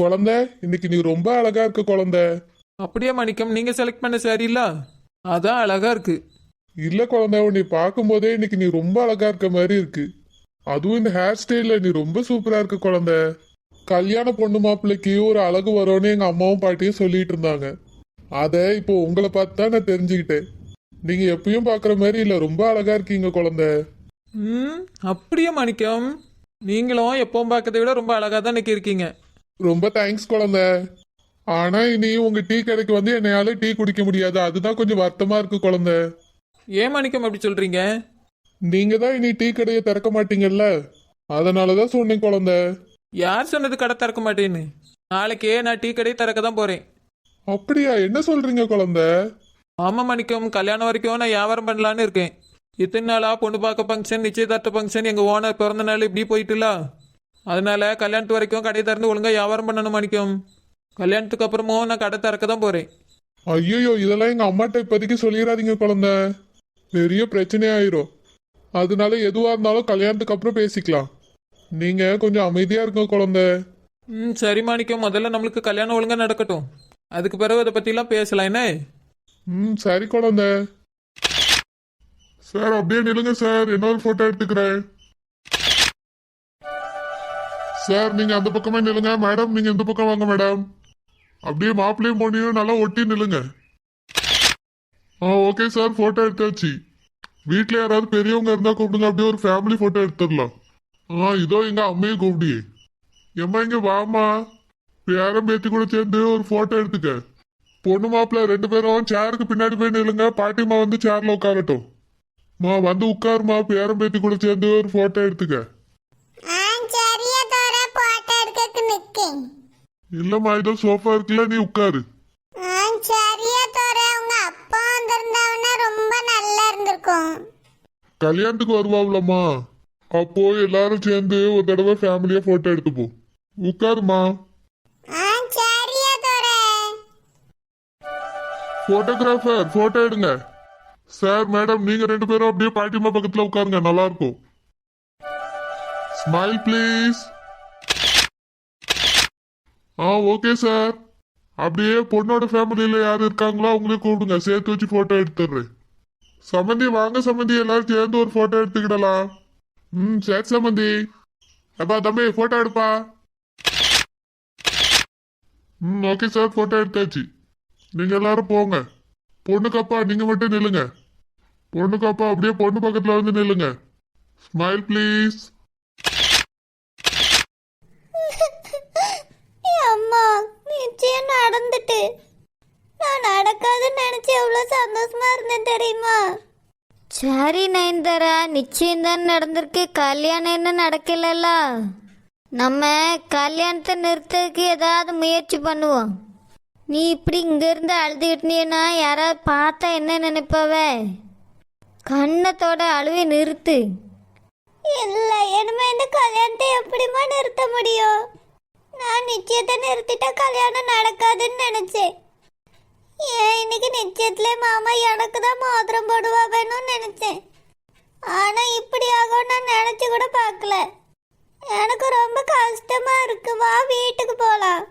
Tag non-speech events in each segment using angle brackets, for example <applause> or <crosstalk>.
குழந்தை இன்னைக்கு நீ ரொம்ப அழகா இருக்க குழந்தை. அப்படியே மணிக்கம் நீங்க செலக்ட் பண்ண சாரீல அதான் அழகா இருக்கு. இல்ல குழந்தை உன்னை பார்க்கும்போதே இன்னைக்கு நீ ரொம்ப அழகா இருக்க மாதிரி இருக்கு. அதுவும் இந்த ஹேர் ஸ்டைல்ல நீ ரொம்ப சூப்பரா இருக்க குழந்தை. கல்யாண பொண்ணு மாப்பிள்ளைக்கு ஒரு அழகு வரும்னு எங்க அம்மாவும் பாட்டியும் சொல்லிட்டு இருந்தாங்க. அத இப்போ உங்களை பார்த்து தான் நான் தெரிஞ்சுக்கிட்டேன். நீங்க எப்பயும் பாக்குற மாதிரி இல்ல ரொம்ப அழகா இருக்கீங்க குழந்தை. ம் அப்படியே மணிக்கம்? நீங்களும் எப்பவும் பார்க்கறதை விட ரொம்ப அழகா தான் இன்னைக்கு இருக்கீங்க. ரொம்ப தேங்க்ஸ் குழந்தை. ஆனா இனி உங்க டீ கடைக்கு வந்து என்னையால டீ குடிக்க முடியாது. அதுதான் கொஞ்சம் வருத்தமா இருக்கு குழந்தை. ஏன் மணிக்கம் அப்படி சொல்றீங்க? நீங்க தான் இனி டீ கடையை திறக்க மாட்டீங்கல்ல? அதனாலதான் சொன்னேன் குழந்தை. யார் சொன்னது கடை திறக்க மாட்டேன்னு? நாளைக்கே நான் டீ கடை திறக்க தான் போறேன். அப்படியா? என்ன சொல்றீங்க குழந்தை? ஆமா மணிக்கம் கல்யாணம் வரைக்கும் நான் வியாபாரம் பண்ணலான்னு இருக்கேன். இத்தனை நாளா பொண்ணு பார்க்க ஃபங்க்ஷன் நிச்சயதார்த்த ஃபங்க்ஷன் எங்க ஓனர் பிறந்த நாள் இப்படி போயிட்டுல? அதனால கல்யாணத்து வரைக்கும் கடை திறந்து ஒழுங்கா வியாபாரம் பண்ணணும் மணிக்கம். கல்யாணத்துக்கு அப்புறமும் நான் கடை திறக்க தான் போறேன். ஐயோ இதெல்லாம் எங்க அம்மாட்ட இப்போதைக்கு சொல்லிடாதீங்க குழந்தை. பெரிய பிரச்சனையாயிரும் அதனால எதுவா இருந்தாலும் கல்யாணத்துக்கு அப்புறம் பேசிக்கலாம். நீங்க கொஞ்சம் அமைதியா இருங்க குழந்தை. ம் சரி மாணிக்கம். முதல்ல நம்மளுக்கு கல்யாணம் ஒழுங்கா நடக்கட்டும். அதுக்கு பிறகு அதை பற்றிலாம் பேசலாம் என்ன? ம் சரி குழந்தை. சார் அப்படியே நில்லுங்க சார். இன்னொரு போட்டோ எடுத்துக்கிறேன். சார் நீங்க அந்த பக்கமே நில்லுங்க. மேடம் நீங்க இந்த பக்கம் வாங்க மேடம். அப்படியே மாப்பிள்ளையும் பொண்ணையும் நல்லா ஒட்டி நில்லுங்க. ஆ ஓகே சார் போட்டோ எடுத்தாச்சு. வீட்டில் யாராவது பெரியவங்க இருந்தா கூப்பிடுங்க. அப்படியே ஒரு ஃபேமிலி போட்டோ எடுத்துடலாம். ஆ இதோ எங்க அம்மையும் கூப்பிடியே எம்மா இங்க வாமா பேரம் பேத்தி கூட சேர்ந்து ஒரு போட்டோ எடுத்துக்க. பொண்ணு மாப்பிள்ள ரெண்டு பேரும் சேருக்கு பின்னாடி போய் நில்லுங்க. பாட்டிமா வந்து சேர்ல உட்காரட்டும். மா வந்து உட்காருமா பேரம் பேத்தி கூட சேர்ந்து ஒரு போட்டோ எடுத்துக்க. இல்லம்மா இதோ சோஃபா இருக்குல்ல நீ உட்காரு. சரியா தோற உங்க அப்பா வந்திருந்தாவனா ரொம்ப நல்லா இருந்திருக்கும். கல்யாணத்துக்கு வருவாங்களம்மா அப்போ எல்லாரும் சேர்ந்து ஒரு தடவை ஃபேமிலியா போட்டோ எடுத்துப்போம் உட்காருமா சரியா தோற போட்டோகிராஃபர் போட்டோ எடுங்க. சார் மேடம் நீங்க ரெண்டு பேரும் அப்படியே பாட்டிமா பக்கத்துல உட்காருங்க. நல்லா இருக்கும். Smile please ah okay sir அப்படியே பொண்ணோட ஃபேமிலியில் யார் இருக்காங்களோ அவங்களே கூப்பிடுங்க. சேர்த்து வச்சு ஃபோட்டோ எடுத்துடுறேன். சம்மந்தி வாங்க சம்மந்தி எல்லாரும் சேர்ந்து ஒரு ஃபோட்டோ எடுத்துக்கிடலாம். ம் சரி சம்மந்தி அப்பா தம்பி ஃபோட்டோ எடுப்பா. ம் ஓகே சார் ஃபோட்டோ எடுத்தாச்சு. நீங்கள் எல்லாரும் போங்க. பொண்ணுக்கப்பா நீங்கள் மட்டும் நில்லுங்க. பொண்ணுக்கப்பா அப்படியே பொண்ணு பக்கத்தில் வந்து நில்லுங்க. ஸ்மைல் ப்ளீஸ் அம்மா நிச்சயம் நடந்துட்டு. நான் நடக்காதுன்னு நினைச்சு எவ்வளவு சந்தோஷமா இருந்தேன் தெரியுமா? சரி நயன்தாரா நிச்சயம் தான் நடந்திருக்கு. கல்யாணம் என்ன நடக்கலல்ல. நம்ம கல்யாணத்தை நிறுத்ததுக்கு ஏதாவது முயற்சி பண்ணுவோம். நீ இப்படி இங்கிருந்து அழுதுகிட்டீன்னா யாராவது பார்த்தா என்ன நினைப்பாவ? கண்ணத்தோட அழுவை நிறுத்து. இல்லை இனிமே இந்த கல்யாணத்தை எப்படிமா நிறுத்த முடியும்? நான் நிச்சயத்தை நிறுத்திட்டா கல்யாணம் நடக்காதுன்னு நினைச்சேன். ஏன் இன்னைக்கு நிச்சயத்துல மாமா எனக்கு தான் மோதிரம் போடுவாவேன்னு நினைச்சேன். ஆனா இப்படி ஆகும் நான் நினைச்சு கூட பார்க்கல. எனக்கு ரொம்ப கஷ்டமா இருக்கு. வா வீட்டுக்கு போலாம்.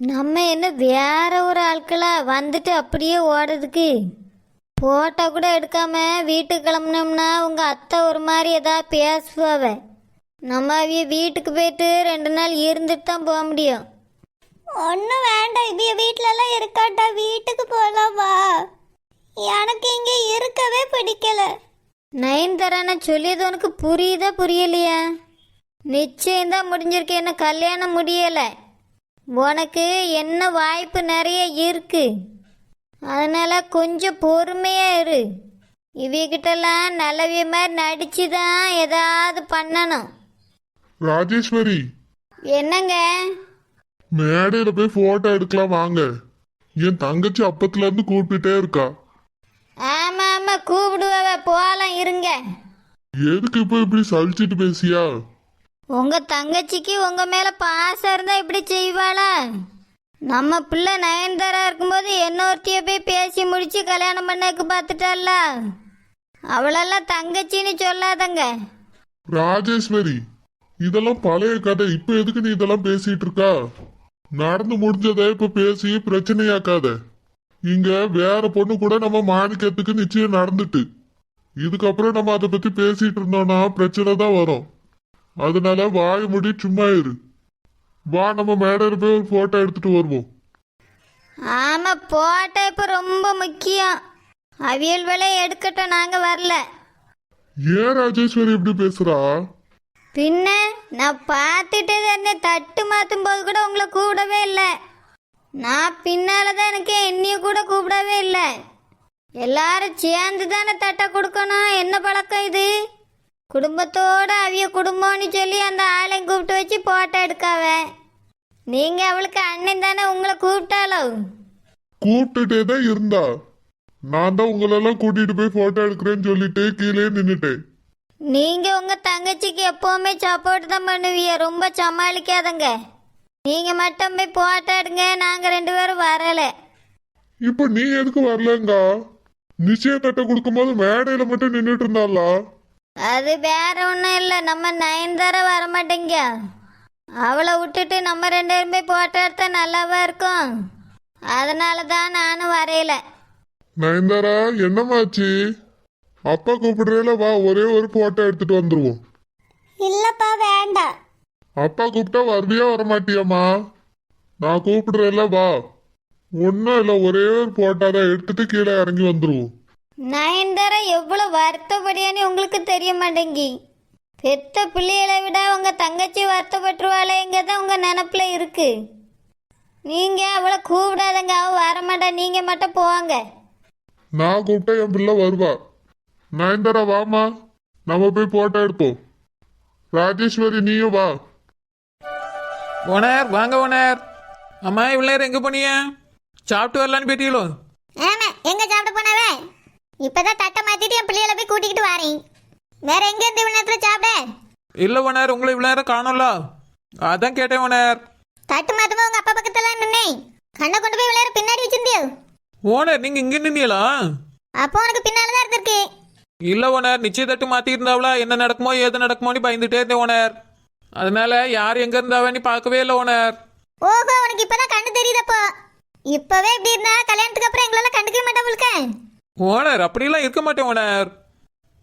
நம்ம என்ன வேற ஒரு ஆட்களா வந்துட்டு அப்படியே ஓடுறதுக்கு? போட்டோ கூட எடுக்காம வீட்டுக்கு கிளம்புனோம்னா உங்க அத்தை ஒரு மாதிரி ஏதாவது பேசுவாவே. நம்ம அவிய வீட்டுக்கு போயிட்டு ரெண்டு நாள் இருந்துட்டு தான் போக முடியும். ஒன்றும் வேண்டாம் இவிய வீட்டிலலாம் இருக்காட்டா வீட்டுக்கு போகலாம் வா. எனக்கு இங்கே இருக்கவே பிடிக்கல. நயன்தரான சொல்லியது உனக்கு புரியுதா புரியலையா? நிச்சயம் தான் முடிஞ்சிருக்கு என்ன கல்யாணம் முடியலை. உனக்கு என்ன வாய்ப்பு நிறைய இருக்கு. அதனால கொஞ்சம் பொறுமையா இரு. இவகிட்டலாம் நல்லவிய மாதிரி நடிச்சு தான் ஏதாவது பண்ணணும். ராஜேஸ்வரி. என்னங்க? மேடையில போய் போட்டோ எடுக்கலாம் வாங்க. என் தங்கச்சி அப்பத்துல இருந்து கூப்பிட்டுட்டே இருக்கா. ஆமா ஆமா கூப்பிடுவ போகலாம் இருங்க. எதுக்கு இப்போ இப்படி சலிச்சிட்டு பேசியா? உங்க தங்கச்சிக்கு உங்க மேல பாசம் இருந்தா இப்படி செய்வாளா? நம்ம பிள்ளை நயன்தாரா இருக்கும்போது இன்னொருத்திய போய் பேசி முடிச்சு கல்யாணம் பண்ணக்கு பார்த்துட்டால அவளெல்லாம் தங்கச்சின்னு சொல்லாதங்க. ராஜேஸ்வரி இதெல்லாம் பழைய கதை. இப்ப எதுக்கு நீ இதெல்லாம் பேசிட்டு இருக்கா? நடந்து முடிஞ்சதை இப்ப பேசி பிரச்சனையாக்காத. இங்க வேற பொண்ணு கூட நம்ம மாணிக்கத்துக்கு நிச்சயம் நடந்துட்டு. இதுக்கப்புறம் நம்ம அதை பத்தி பேசிட்டு இருந்தோம்னா பிரச்சனை தான் வரும். அதனால வாய் முடி சும்மா இரு. வா நம்ம மேடையில போய் ஒரு போட்டோ எடுத்துட்டு வருவோம். ஆமா போட்டோ இப்போ ரொம்ப முக்கியம். அவியல் வேலை எடுக்கட்டும் நாங்க வரல. ஏன் ராஜேஸ்வரி இப்படி பேசுறா? பின்ன நான் பார்த்துட்டே தான் இருந்தேன் தட்டு மாற்றும் போது கூட உங்களை கூப்பிடவே இல்லை. நான் பின்னால் தான் எனக்கு என்னையும் கூட கூப்பிடவே இல்லை. எல்லாரும் சேர்ந்து தானே தட்டை கொடுக்கணும்? என்ன பழக்கம் இது? குடும்பத்தோடு அவிய குடும்பம்னு சொல்லி அந்த ஆளையும் கூப்பிட்டு வச்சு போட்டோ எடுக்காவ? நீங்க அவளுக்கு அண்ணன் தானே உங்களை கூப்பிட்டாலோ? கூப்பிட்டுட்டே தான் இருந்தா. நான் தான் உங்களெல்லாம் கூட்டிட்டு போய் போட்டோ எடுக்கிறேன்னு சொல்லிட்டு கீழே நின்னுட்டேன். நீங்க உங்க தங்கச்சிக்கு எப்பவுமே சப்போர்ட் தான் பண்ணுவீங்க. ரொம்ப சமாளிக்காதங்க. நீங்க மட்டும் போய் போட்டோ எடுங்க. நாங்க ரெண்டு பேரும் வரல. இப்போ நீ எதுக்கு வரலங்கா? நிச்சயத்தட்டை கொடுக்கும்போது மேடையில மட்டும் நின்னுட்டு இருந்தாளா? அது வேற ஒன்றும் இல்லை. நம்ம நயன்தாரா வர மாட்டேங்க அவளை விட்டுட்டு நம்ம ரெண்டு பேரும் போய் போட்டோ எடுத்தா நல்லாவா இருக்கும்? அதனால தான் நானும் வரையல. நயன்தாரா என்னமாச்சு அப்பா கூப்பிடுறேல வா ஒரே ஒரு போட்டோ எடுத்துட்டு வந்துருவோம். இல்லப்பா வேண்டாம். அப்பா கூப்பிட்டா வருவியா வரமாட்டியாம்மா? நான் கூப்பிடுறேல வா. ஒன்றும் இல்லை ஒரே ஒரு போட்டோ தான் எடுத்துட்டு கீழே இறங்கி வந்துருவோம். நயன்தாரா எவ்வளோ வருத்தப்படியான்னு உங்களுக்கு தெரிய மாட்டேங்கி. பெத்த பிள்ளைகளை விட உங்க தங்கச்சி வருத்தப்பட்டுருவாளேங்க தான் உங்க நினப்புல இருக்கு. நீங்க அவளை கூப்பிடாதங்க அவ வரமாட்டா நீங்க மட்டும் போவாங்க நான் கூப்பிட்டா என் பிள்ளை வருவா. நயன்தாரா வாமா நம்ம போய் போட்டோ எடுப்போம். ராஜேஸ்வரி நீயும் வா. ஓனர் வாங்க ஓனர். அம்மா இவ்வளோ நேரம் எங்கே போனீங்க? சாப்பிட்டு வரலான்னு போயிட்டீங்களோ ஆமா எங்க சாப்பிட போனவே? இப்பதான் தட்டை மாத்திட்டு என் பிள்ளைகளை போய் கூட்டிக்கிட்டு வரேன். வேற எங்க இருந்து இவ்வளவு நேரத்துல சாப்பிட? இல்லை ஓனர் உங்களை இவ்வளோ நேரம் காணோம்ல. அதான் கேட்டேன் ஓனர். தட்டு மாத்துமா உங்க அப்பா பக்கத்துல நின்னேன். கண்ணை கொண்டு போய் விளையாட பின்னாடி வச்சிருந்தியோ? ஓனர் நீங்கள் இங்கே நின்னீங்களா? அப்போ உனக்கு பின்னாலதான் இருந்திருக்கு. இல்லை ஓனர். நிச்சயத்தட்டு மாற்றிருந்தாவளா என்ன நடக்குமோ ஏது நடக்குமோன்னு பயந்துட்டே இருந்தேன் ஓனர். அதனால யார் எங்கே இருந்தாவன்னு பார்க்கவே இல்லை ஓனர். ஓஹோ உனக்கு இப்பதான் கண்ணு தெரியுதப்போ. இப்பவே இப்படி இருந்தா கல்யாணத்துக்கு அப்புறம் எங்களால கண்டுக்கவே மாட்டேன் உங்களுக்கு ஓனர் அப்படிலாம் இருக்க மாட்டேன் ஓனர்.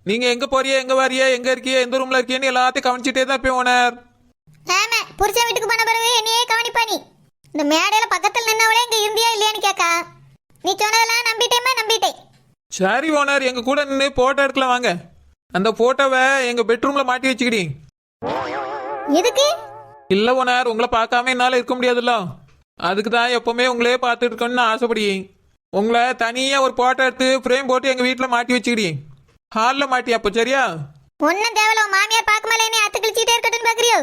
நீங்கள் எங்கே போறிய எங்கே வரிய எங்கே இருக்கிய எந்த ரூமில் இருக்கியன்னு எல்லாத்தையும் கவனிச்சிட்டே தான் இருப்பேன் ஓனர். ஆமா புருஷன் வீட்டுக்கு போன பிறகு என்னையே கவனிப்பா நீ. இந்த மேடையில பக்கத்துல நின்னவளே இங்க இருந்தியா இல்லையான்னு கேக்கா. நீ சொன்னதெல்லாம் நம்பிட்டேமா நம்பிட்டேன். சரி ஓனர் எங்கள் கூட நின்று ஃபோட்டோ எடுக்கலாம் வாங்க. அந்த ஃபோட்டோவை எங்கள் பெட்ரூமில் மாட்டி வச்சுக்கிடி. எதுக்கு? இல்லை ஓனர் உங்களை பார்க்காம என்னால் இருக்க முடியாதுல்ல. அதுக்கு தான் எப்போவுமே உங்களே பார்த்துட்டு இருக்கணும்னு ஆசைப்படி. உங்களை தனியாக ஒரு ஃபோட்டோ எடுத்து ஃப்ரேம் போட்டு எங்கள் வீட்டில் மாட்டி வச்சுக்கிடி. ஹாலில் மாட்டி அப்போ சரியா? ஒன்னும் தேவையில்ல மாமியார் பார்க்க மேலே நீ அத்து கழிச்சிட்டே இருக்கட்டும்னு பாக்குறியோ?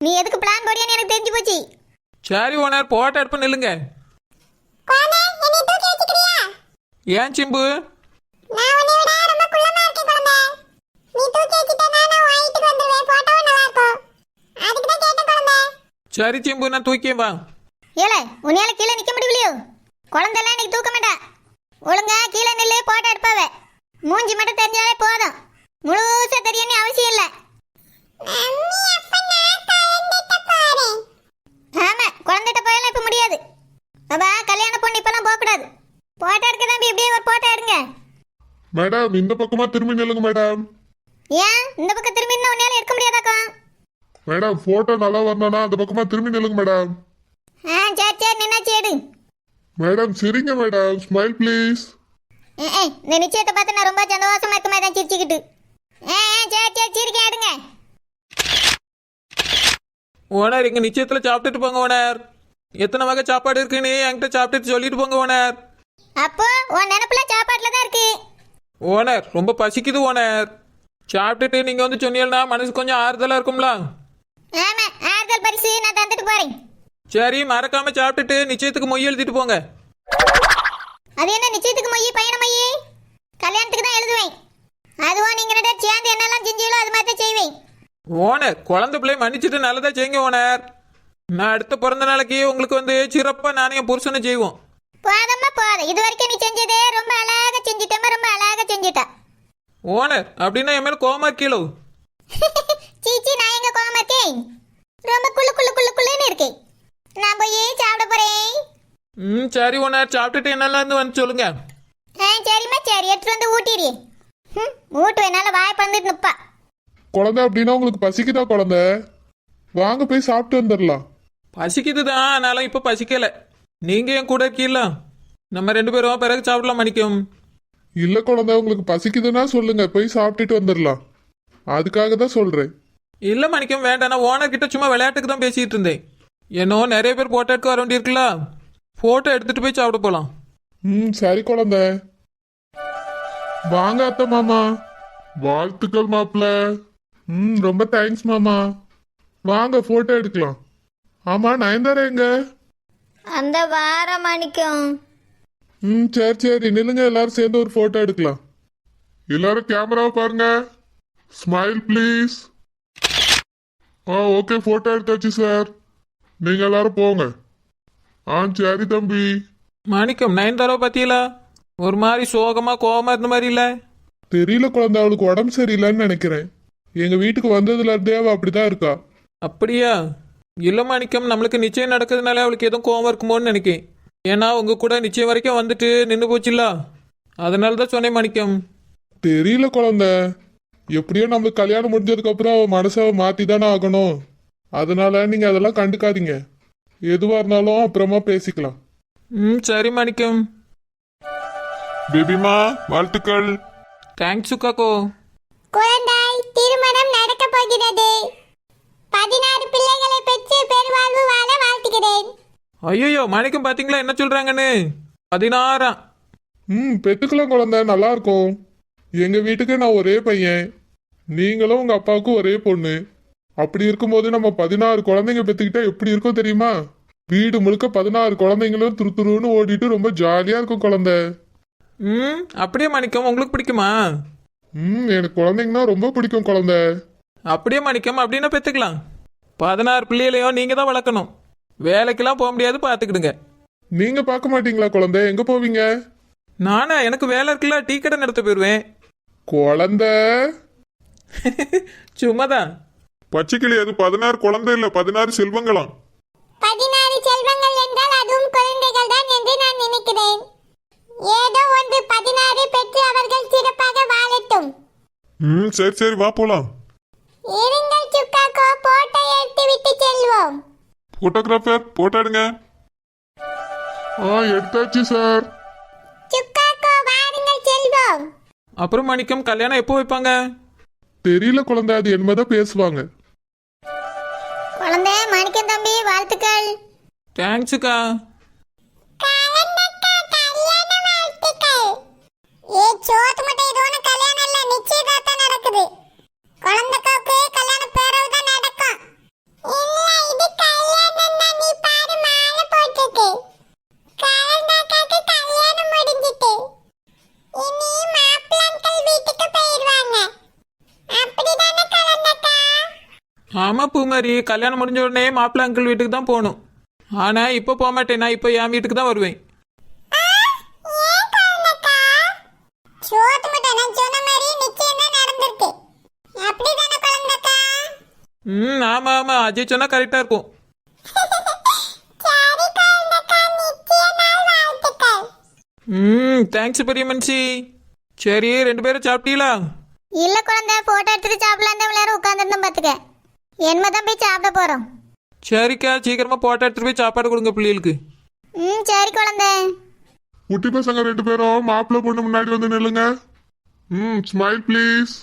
நீ எதுக்கு பிளான் போடியான்னு எனக்கு தெரிஞ்சு போச்சு. சரி ஓனர் ஃபோட்டோ எடுப்பு நில்லுங்க. ஏன் சிம்பு? சரி சிம்பு நான் தூக்கியேன் வா. ஏல உன்னையால கீழே நிக்க முடியலையோ? குழந்தைலாம் இன்னைக்கு தூக்க மாட்டா. ஒழுங்கா கீழே நில்லு போட்டோ எடுப்பாவ. மூஞ்சி மட்டும் தெரிஞ்சாலே போதும். முழுசா தெரியணும்னு அவசியம் இல்ல. ஆமா குழந்தைகிட்ட போயெல்லாம் இப்ப முடியாது. பாபா கல்யாண பொண்ணு இப்பெல்லாம் போக கூடாது போட்டோ எடுக்க தம்பி இப்படியே ஒரு போட்டோ எடுங்க. மேடம் இந்த பக்கமா திரும்பி நில்லுங்க மேடம். ஏன்? இந்த பக்கம் திரும்பி இன்னும் உன்னால எடுக்க முடியாதாக்கா? மேடம் போட்டோ நல்லா வரணும்னா அந்த பக்கமா திரும்பி நில்லுங்க மேடம். ஆ சரி சரி நின்னாச்சு எடு. மேடம் சிரிங்க மேடம். ஸ்மைல் ப்ளீஸ் ஏய், ஏய், இந்த நிச்சயத்தை பார்த்து நான் ரொம்ப சந்தோஷமா இருக்க மாதிரி தான் சிரிச்சுக்கிட்டு. ஏ சரி சரி சிரிக்க எடுங்க. ஓனர் எங்கள் நிச்சயத்தில் சாப்பிட்டுட்டு போங்க ஓனர். எத்தனை வகை சாப்பாடு இருக்குன்னு என்கிட்ட சாப்பிட்டுட்டு சொல்லிட்டு போங்க ஓனர். அப்போ உன் நினப்புல ஓனர் ரொம்ப பசிக்குது ஓனர். சாப்பிட்டுட்டு நீங்கள் வந்து சொன்னீங்கன்னா மனசு கொஞ்சம் ஆறுதலாக இருக்கும்ல. ஆமா ஆறுதல் பரிசு நான் தந்துட்டு போறேன். சரி மறக்காம சாப்பிட்டுட்டு நிச்சயத்துக்கு மொய் எழுதிட்டு போங்க. அது என்ன நிச்சயத்துக்கு மொய் பயண மொய்? கல்யாணத்துக்கு தான் எழுதுவேன். அதுவும் நீங்க ரெண்டு சேர்ந்து என்னெல்லாம் செஞ்சீங்களோ அது மாதிரி செய்வேன். ஓனர் குழந்தை பிள்ளை மன்னிச்சுட்டு நல்லதா செய்யுங்க ஓனர். நான் அடுத்த பிறந்த நாளைக்கு உங்களுக்கு வந்து சிறப்பாக நானே புருஷனை செய்வோம். போதம்மா போத இது வரைக்கும் நீ செஞ்சதே ரொம்ப அழகா செஞ்சிட்டம்மா ரொம்ப அழகா செஞ்சிட்ட. ஓனர் அப்படின்னா என் மேலே கோமா இருக்கீங்களோ <laughs> சீச்சி நான் எங்க கோவமா இருக்கேன்? ரொம்ப குளு குளு குளு குளுன்னு இருக்கேன் நான் போய் சாப்பிட போறேன். ம் சரி ஓனர் சாப்பிட்டுட்டு என்னெல்லாம் இருந்து வந்து சொல்லுங்க. ஆ சரிம்மா சரி எடுத்துட்டு வந்து ஊட்டிடு. ம் ஊட்டு என்னால வாய் பறந்துட்டு நிப்பா. குழந்தை அப்படின்னா உங்களுக்கு பசிக்குதா குழந்தை? வாங்க போய் சாப்பிட்டு வந்துடலாம். பசிக்குது தான் ஆனாலும் இப்போ பசிக்கல. நீங்க என் கூட இருக்கீல்ல நம்ம ரெண்டு பேரும் பிறகு சாப்பிடலாம் மணிக்கும் இல்ல குழந்தை உங்களுக்கு பசிக்குதுன்னா சொல்லுங்க. போய் சாப்பிட்டுட்டு வந்துடலாம். அதுக்காக தான் சொல்றேன். இல்ல மணிக்கும் வேண்டாம். நான் ஓனர் கிட்ட சும்மா விளையாட்டுக்கு தான் பேசிட்டு இருந்தேன். என்னோ நிறைய பேர் போட்டோ எடுக்க வர வேண்டியிருக்குல்ல? போட்டோ எடுத்துட்டு போய் சாப்பிட போலாம். ம் சரி குழந்தை. வாங்க அத்தை மாமா. வாழ்த்துக்கள் மாப்பிள்ள ம் ரொம்ப தேங்க்ஸ் மாமா. வாங்க போட்டோ எடுக்கலாம். ஆமா நயன்தாரா எங்க? அந்த வார மணிக்கும் ம் சரி சரி. நில்லுங்க எல்லாரும் சேர்ந்து ஒரு போட்டோ எடுக்கலாம். எல்லாரும் கேமராவை பாருங்க. Smile please ah okay photo எடுத்தாச்சு சார் நீங்க எல்லாரும் போங்க. ஆ சரி தம்பி. மணிக்கம் நயன்தாரா பாத்தீங்களா? ஒரு மாதிரி சோகமா கோவமா இருந்த மாதிரி இல்ல? தெரியல குழந்தை அவளுக்கு உடம்பு சரியில்லைன்னு நினைக்கிறேன். எங்க வீட்டுக்கு வந்ததுல இருந்தே அவ அப்படிதான் இருக்கா. அப்படியா? இல்ல மாணிக்கம் நம்மளுக்கு நிச்சயம் நடக்கிறதுனால அவளுக்கு எதுவும் கோவம் இருக்குமோன்னு நினைக்கேன். ஏன்னா உங்க கூட நிச்சயம் வரைக்கும் வந்துட்டு நின்று போச்சுல்ல? அதனால தான் சொன்னேன் மாணிக்கம். தெரியல குழந்தை. எப்படியோ நம்மளுக்கு கல்யாணம் முடிஞ்சதுக்கு அப்புறம் அவ மனசை மாத்தி தானே ஆகணும். அதனால நீங்க அதெல்லாம் கண்டுக்காதீங்க. எதுவா இருந்தாலும் அப்புறமா பேசிக்கலாம். ம் சரி மாணிக்கம். பேபிமா வாழ்த்துக்கள். தேங்க்ஸ் சுக்காக்கோ. குழந்தாய் திருமணம் நடக்க போகிறது. பதினாறு பிள்ளைகளை பெற்று பெருவாழ்வு வாழ வாழ்த்துகிறேன். ஐயோ மாணிக்கம் பாத்தீங்களா? என்ன சொல்றாங்கன்னு? பதினாறாம் ம் பெத்துக்கலாம் குழந்தை நல்லா இருக்கும் எங்க வீட்டுக்கு நான் ஒரே பையன். நீங்களும் உங்க அப்பாவுக்கும் ஒரே பொண்ணு. அப்படி இருக்கும்போது நம்ம பதினாறு குழந்தைங்க பெத்துக்கிட்டா எப்படி இருக்கும் தெரியுமா? வீடு முழுக்க பதினாறு குழந்தைங்களும் துரு துருன்னு ஓடிட்டு ரொம்ப ஜாலியா இருக்கும் குழந்தை. ம் அப்படியே மாணிக்கம்? உங்களுக்கு பிடிக்குமா? ம் எனக்கு குழந்தைங்கன்னா ரொம்ப பிடிக்கும் குழந்தை. அப்படியே மாணிக்கம் அப்படின்னா பெற்றுக்கலாம் பதினாறு பிள்ளைகளையும் நீங்க தான் வளர்க்கணும். வேலைக்கெல்லாம் போக முடியாது பார்த்துக்கிடுங்க நீங்க பார்க்க மாட்டீங்களா குழந்தை? எங்க போவீங்க? நானா எனக்கு வேலை இருக்குல்ல டீ கடை நடத்த போயிடுவேன் குழந்தை? <laughs> சும்மாதான். பச்சைக்கிளி அது பதினாறு குழந்தை இல்ல பதினாறு செல்வங்களாம். பதினாறு செல்வங்கள் என்றால் அதுவும் குழந்தைகள் தான் என்று நான் நினைக்கிறேன். ஏதோ ஒன்று பதினாறு பெற்று அவர்கள் சிறப்பாக வாழட்டும். ம் சரி சரி வா போலாம். இருங்கள் சுக்காக்கோ போட்டோ எடுத்து விட்டு செல்வோம். போட்டோகிராஃபர் போட்டோ எடுங்க. ஆ எடுத்தாச்சு சார். சுக்காக்கோ வாருங்கள் செல்வோம். அப்புறம் மாணிக்கம் கல்யாணம் எப்போ வைப்பாங்க? தெரியல குழந்தை. அது என்னதான் பேசுவாங்க. குழந்தை மாணிக்கம் தம்பி வாழ்த்துக்கள். தேங்க்ஸுக்கா. ஏ சோத்து மட்டும் இது ஒண்ணு கல்யாணம் இல்ல. நிச்சயதார்த்தம் நடக்குது. ஆமாம் கல்யாணம் ஆமா பூமாரி. கல்யாணம் முடிஞ்ச உடனே மாப்பிள்ள அங்கிள் வீட்டுக்கு தான் போகணும். ஆனா இப்போ போக மாட்டேன். நான் இப்போ என் வீட்டுக்கு தான் வருவேன் ஏன் குழந்தைக்கா சோத்து மட்டும் நான் சொன்ன மாதிரி நிச்சயம் தான் நடந்திருக்கு அப்படிதானே குழந்தைக்கா ம் ஆமா ஆமா அஜய் சொன்னா கரெக்டா இருக்கும். ம் தேங்க்ஸ் பெரிய மனுஷி. சரி ரெண்டு பேரும் சாப்பிட்டீங்களா? இல்ல குழந்தை போட்டோ எடுத்துட்டு சாப்பிடலாம் தான் எல்லாரும் உட்காந்துருந்தோம் பாத்துக்க. என்னமா தான் போய் சாப்பிட போறோம். சரிக்கா சீக்கிரமா போட்டோ எடுத்துட்டு போய் சாப்பாடு கொடுங்க பிள்ளைகளுக்கு. ம் சரி குழந்தை. குட்டி பசங்க ரெண்டு பேரும் மாப்பிள்ளை பொண்ணு முன்னாடி வந்து நில்லுங்க. ம் ஸ்மைல் ப்ளீஸ்